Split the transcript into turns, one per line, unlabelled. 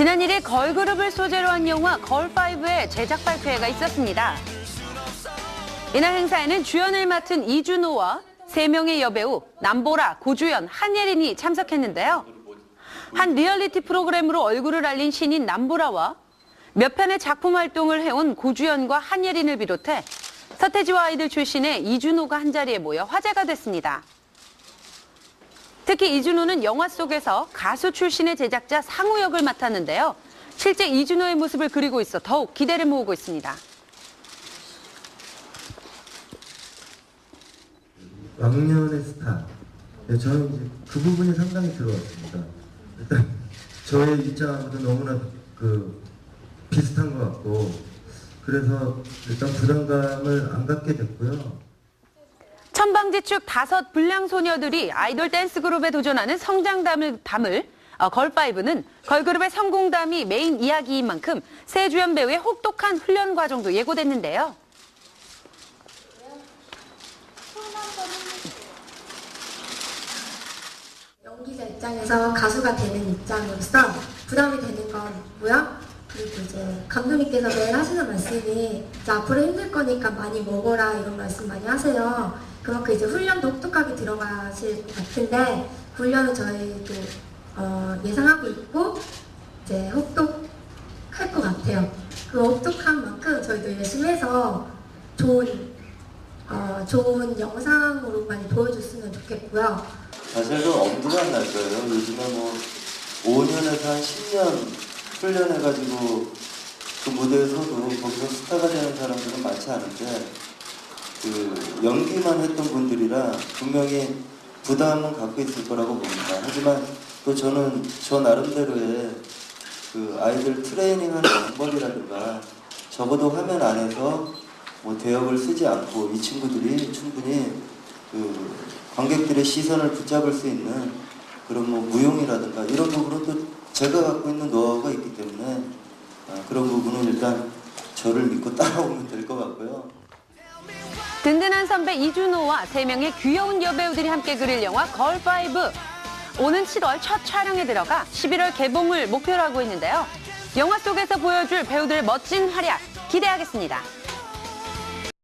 지난 1일 걸그룹을 소재로 한 영화 걸파이브의 제작 발표회가 있었습니다. 이날 행사에는 주연을 맡은 이준호와 세명의 여배우 남보라, 고주연, 한예린이 참석했는데요. 한 리얼리티 프로그램으로 얼굴을 알린 신인 남보라와 몇 편의 작품 활동을 해온 고주연과 한예린을 비롯해 서태지와 아이들 출신의 이준호가 한자리에 모여 화제가 됐습니다. 특히 이준호는 영화 속에서 가수 출신의 제작자 상우 역을 맡았는데요. 실제 이준호의 모습을 그리고 있어 더욱 기대를 모으고 있습니다.
왕년의 스타. 네, 저는 이제 그 부분이 상당히 들어왔습니다. 일단 저의 입장하고도 너무나 그 비슷한 것 같고 그래서 일단 부담감을 안 갖게 됐고요.
천방지축 다섯 불량 소녀들이 아이돌 댄스 그룹에 도전하는 성장담을 담을 어, 걸파이브는 걸그룹의 성공담이 메인 이야기인 만큼 세주연 배우의 혹독한 훈련 과정도 예고됐는데요.
연기자 입장에서 가수가 되는 입장으로서 부담이 되는 건 있고요. 그리고 이제 감독님께서 매일 하시는 말씀이 앞으로 힘들 거니까 많이 먹어라 이런 말씀 많이 하세요. 그만큼 이제 훈련도 혹독하게 들어가실 것 같은데 훈련은 저희도 어, 예상하고 있고 이제 혹독할 것 같아요. 그 혹독한 만큼 저희도 열심히 해서 좋은 어, 좋은 영상으로 많이 보여줬으면 좋겠고요.
사실 그 엄두가 안날 거예요. 요즘에 뭐 5년에서 한 10년 훈련해가지고 그 무대에 서도 거기서 스타가 되는 사람들은 많지 않은데 그 연기만 했던 분들이라 분명히 부담은 갖고 있을 거라고 봅니다. 하지만 또 저는 저 나름대로의 그 아이들 트레이닝하는 방법이라든가 적어도 화면 안에서 뭐 대역을 쓰지 않고 이 친구들이 충분히 그 관객들의 시선을 붙잡을 수 있는 그런 뭐 무용이라든가 이런 부분은 또 제가 갖고 있는 노하우가 있기 때문에 아, 그런 부분은 일단 저를 믿고 따라오면 될 것 같고요.
든든한 선배 이준호와 세명의 귀여운 여배우들이 함께 그릴 영화 걸파이브. 오는 7월 첫 촬영에 들어가 11월 개봉을 목표로 하고 있는데요. 영화 속에서 보여줄 배우들의 멋진 활약 기대하겠습니다.